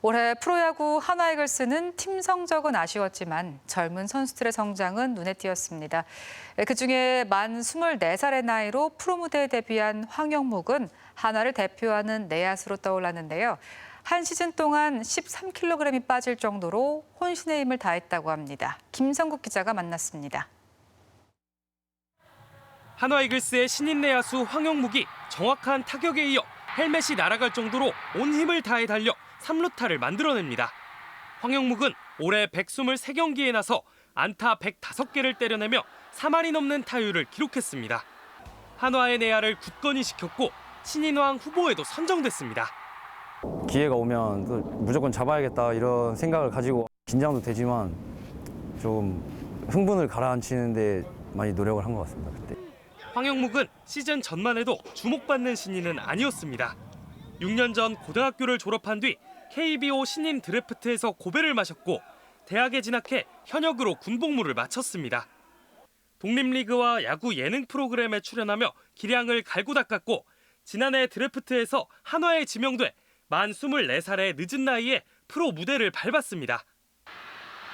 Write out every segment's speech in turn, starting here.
올해 프로야구 하나이글스는 팀 성적은 아쉬웠지만 젊은 선수들의 성장은 눈에 띄었습니다. 그중에 만 24살의 나이로 프로 무대에 데뷔한 황영묵은 하나를 대표하는 내야수로 떠올랐는데요. 한 시즌 동안 13kg이 빠질 정도로 혼신의 힘을 다했다고 합니다. 김성국 기자가 만났습니다. 한화 이글스의 신인 내야수 황영묵이 정확한 타격에 이어 헬멧이 날아갈 정도로 온 힘을 다해 달려 3루타를 만들어냅니다. 황영묵은 올해 123경기에 나서 안타 105개를 때려내며 3할이 넘는 타율을 기록했습니다. 한화의 내야를 굳건히 시켰고 신인왕 후보에도 선정됐습니다. 기회가 오면 또 무조건 잡아야겠다 이런 생각을 가지고 긴장도 되지만 좀 흥분을 가라앉히는데 많이 노력을 한 것 같습니다 그때. 황영묵은 시즌 전만 해도 주목받는 신인은 아니었습니다. 6년 전 고등학교를 졸업한 뒤 KBO 신인 드래프트에서 고배를 마셨고 대학에 진학해 현역으로 군복무를 마쳤습니다. 독립리그와 야구 예능 프로그램에 출연하며 기량을 갈고 닦았고 지난해 드래프트에서 한화에 지명돼 만 24살의 늦은 나이에 프로 무대를 밟았습니다.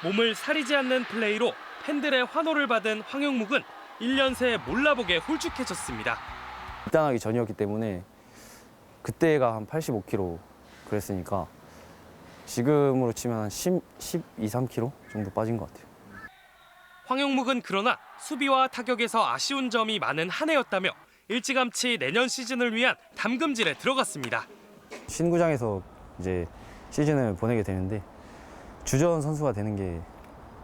몸을 사리지 않는 플레이로 팬들의 환호를 받은 황영묵은 1년 새 몰라보게 홀쭉해졌습니다. 입단하기 전이었기 때문에 그때가 한 85kg 그랬으니까 지금으로 치면 한 10, 12, 3kg 정도 빠진 것 같아요. 황영묵은 그러나 수비와 타격에서 아쉬운 점이 많은 한 해였다며 일찌감치 내년 시즌을 위한 담금질에 들어갔습니다. 신구장에서 이제 시즌을 보내게 되는데 주전 선수가 되는 게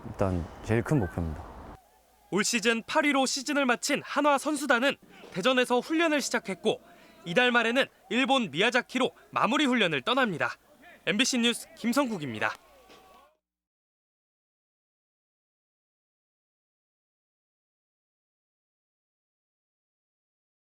일단 제일 큰 목표입니다. 올 시즌 8위로 시즌을 마친 한화 선수단은 대전에서 훈련을 시작했고 이달 말에는 일본 미야자키로 마무리 훈련을 떠납니다. MBC 뉴스 김성국입니다.